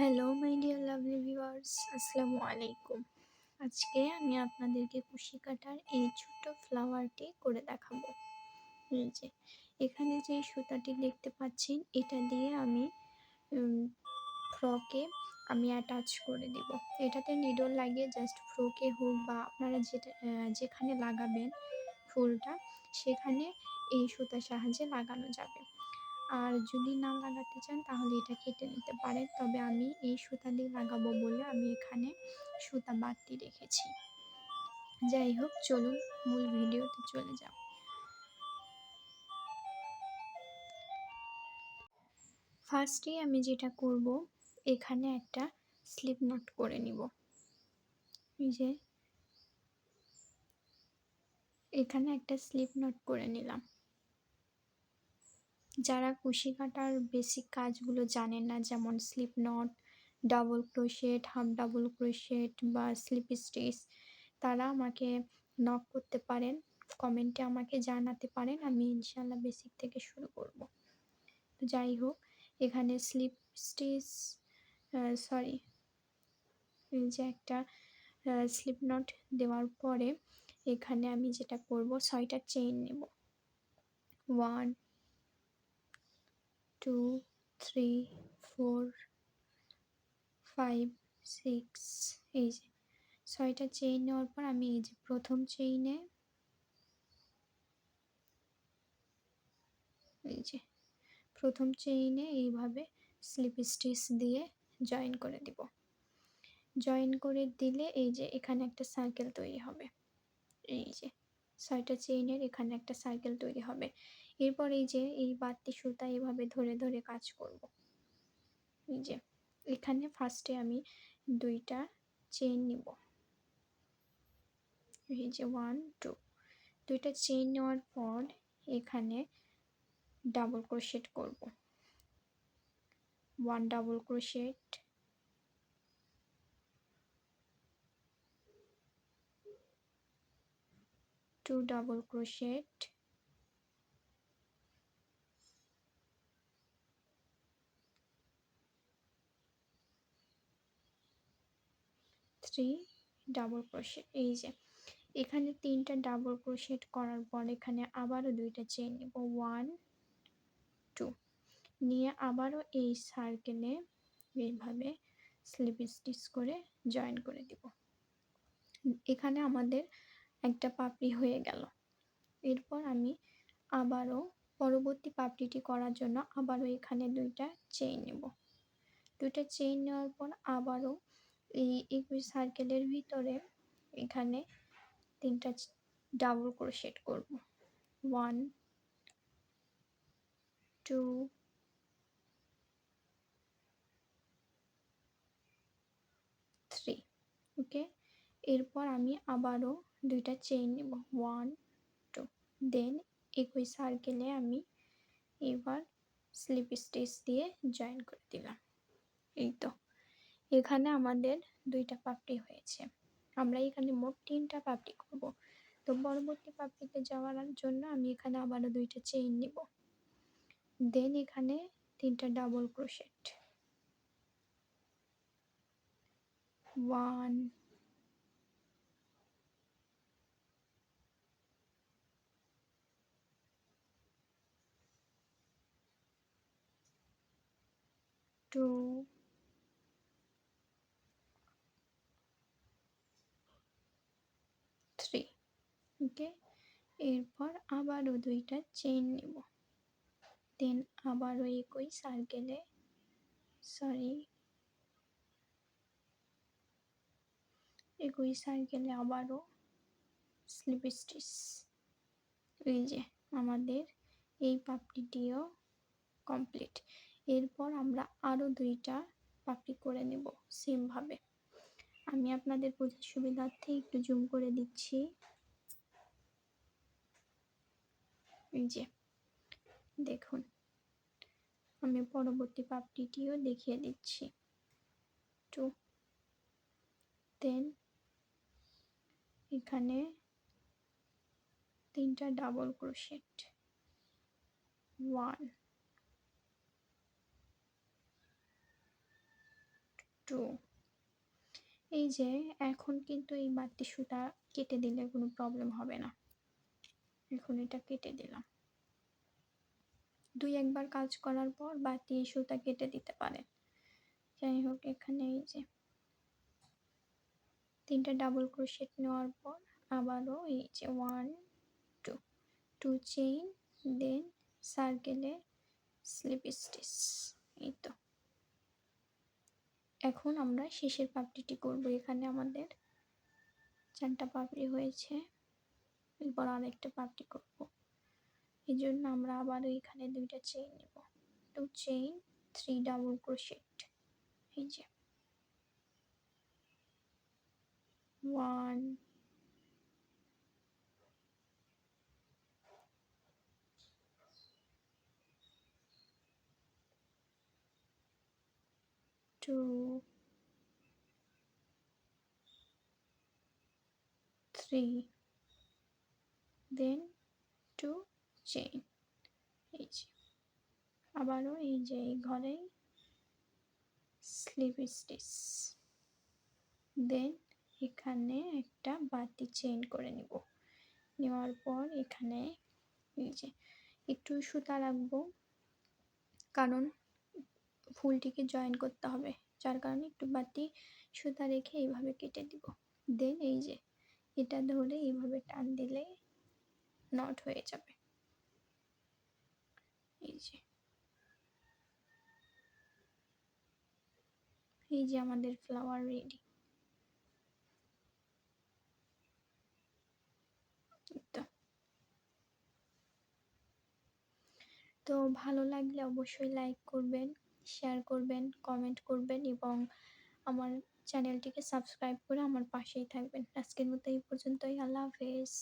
Hello my dear lovely viewers আসসালামু আলাইকুম আজকে আমি আপনাদেরকে কুশি কাটার এই ছোট্ট ফ্লাওয়ারটি করে দেখাবো। এই যে, এখানে যে সুতাটি দেখতে পাচ্ছেন, এটা দিয়ে আমি ফ্রকে আমি অ্যাটাচ করে দিব। এটাতে নিডল লাগিয়ে জাস্ট ফ্রকে হোক বা আপনারা যেটা যেখানে লাগাবেন ফুলটা, সেখানে এই সুতার সাহায্যে লাগানো যাবে। আর যদি না লাগাতে চান, তাহলে এটা কেটে নিতে পারেন। তবে আমি এই সুতা দিয়ে লাগাবো বলে আমি এখানে সুতা বাড়তি রেখেছি। যাই হোক, চলুন মূল ভিডিওতে চলে যাব ফার্স্টেই আমি যেটা করব, এখানে একটা স্লিপ নট করে নিব। যে, এখানে একটা স্লিপ নট করে নিলাম। যারা কুশি কাটার বেসিক কাজগুলো জানেন না, যেমন slip knot double crochet half double crochet বা স্লিপ স্টিচ তারা আমাকে নক করতে পারেন কমেন্টে আমাকে জানাতে পারেন, আমি ইনশাল্লাহ বেসিক থেকে শুরু করব। তো যাই হোক, এখানে স্লিপ স্টিচ সরি এই যে একটা স্লিপ নট দেওয়ার পরে এখানে আমি যেটা করব, ছয়টা চেইন নেব। One two three four five six এই যে ছয়টা চেইন নেওয়ার পর আমি এই যে প্রথম চেইনে এই যে প্রথম চেইনে এইভাবে স্লিপ স্টিচ দিয়ে জয়েন করে দিব। জয়েন করে দিলে এই যে এখানে একটা সার্কেল তৈরি হবে। এই যে ছয়টা চেইনের এখানে একটা সার্কেল তৈরি হবে। এরপর এই যে, এই বাড়তি সুতা এভাবে ধরে ধরে কাজ করব। এই যে, এখানে ফার্স্টে আমি দুইটা চেইন নিব। এই যে ওয়ান টু দুইটা চেইন নেওয়ার পর এখানে ডাবল ক্রোশেট করব। One double crochet two double crochet three double crochet এই যে, এখানে তিনটা ডাবল ক্রোশেট করার পর এখানে আবারও দুইটা চেন নেব ওয়ান টু নিয়ে আবারও এই সার্কেলে এইভাবে স্লিপ স্টিচ করে জয়েন করে দিব। এখানে আমাদের একটা পাপড়ি হয়ে গেল। এরপর আমি আবারও পরবর্তী পাপড়িটি করার জন্য আবারও এখানে দুইটা চেইন নেব। দুইটা চেইন নেওয়ার পর আবারও এই একুশ সার্কেলের ভিতরে এখানে তিনটা ডাবল ক্রোশেট করব। ওয়ান টু থ্রি ওকে এরপর আমি আবারও দুইটা চেইন নেব। ওয়ান টু দেন একই সার্কেলে আমি এবার স্লিপ স্টিচ দিয়ে জয়েন করে দিলাম। এই তো। এখানে আমাদের দুইটা পাপড়ি হয়েছে। আমরা এখানে মোট তিনটা পাপড়ি করব। তো পরবর্তী পাপড়িতে যাওয়ার জন্য আমি এখানে আবারও দুইটা চেইন নিব। দেন এখানে তিনটা double crochet one two three okay? এরপর আবারও দুইটা চেইন নেব। দেন আবারও একই সার্কেলে সরি একই সার্কেলে আবারও স্লিপ স্টিচ এই যে আমাদের এই পাপড়িটিও কমপ্লিট এরপর আমরা আরও দুইটা পাপড়ি করে নেব সেমভাবে আমি আপনাদের বোঝার সুবিধার্থে একটু জুম করে দিচ্ছি। এই যে, দেখুন, আমি পরবর্তী পাপড়িটিও দেখিয়ে দিচ্ছি। টু দেন এখানে তিনটা ডাবল ক্রোশেট ওয়ান টু এই যে, এখন কিন্তু এই বাড়তি সুতা কেটে দিলে কোনো প্রবলেম হবে না। এখন এটা কেটে দিলাম। দুই একবার কাজ করার পর বাড়তি সুতা কেটে দিতে পারেন যাই হোক, এখানে এই যে তিনটা ডাবল ক্রোশেট নেওয়ার পর আবারও এই যে one two two chain then সার্কেলে slip stitch এই তো। এখন আমরা শেষের পাপড়িটি করব। এখানে আমাদের চারটা পাপড়ি হয়েছে। এরপর আরেকটা পাপড়ি করব। এই জন্য আমরা আবার এখানে দুইটা চেইন নেব। Two chain three double crochet এই যে। One two, three, then two chain. এই যে, আবারও এই যে এই ঘরেই স্লিপ স্টিচ দেন এখানে একটা বাতি চেইন করে নিব। নেওয়ার পর এখানে এই যে একটু সুতা রাখব। কারণ ফুলটিকে জয়েন করতে হবে। যার কারণে একটু বাতি সুতা রেখে এইভাবে কেটে দিব। দেন এই যে এটা ধরে এইভাবে টান দিলে নট হয়ে যাবে। এই যে। এই যে আমাদের ফ্লাওয়ার রেডি তো। ভালো লাগলে অবশ্যই লাইক করবেন শেয়ার করবেন কমেন্ট করবেন এবং আমার চ্যানেলটিকে সাবস্ক্রাইব করে আমার পাশেই থাকবেন। আজকের মতো এই পর্যন্তই। আল্লাহ হাফেজ।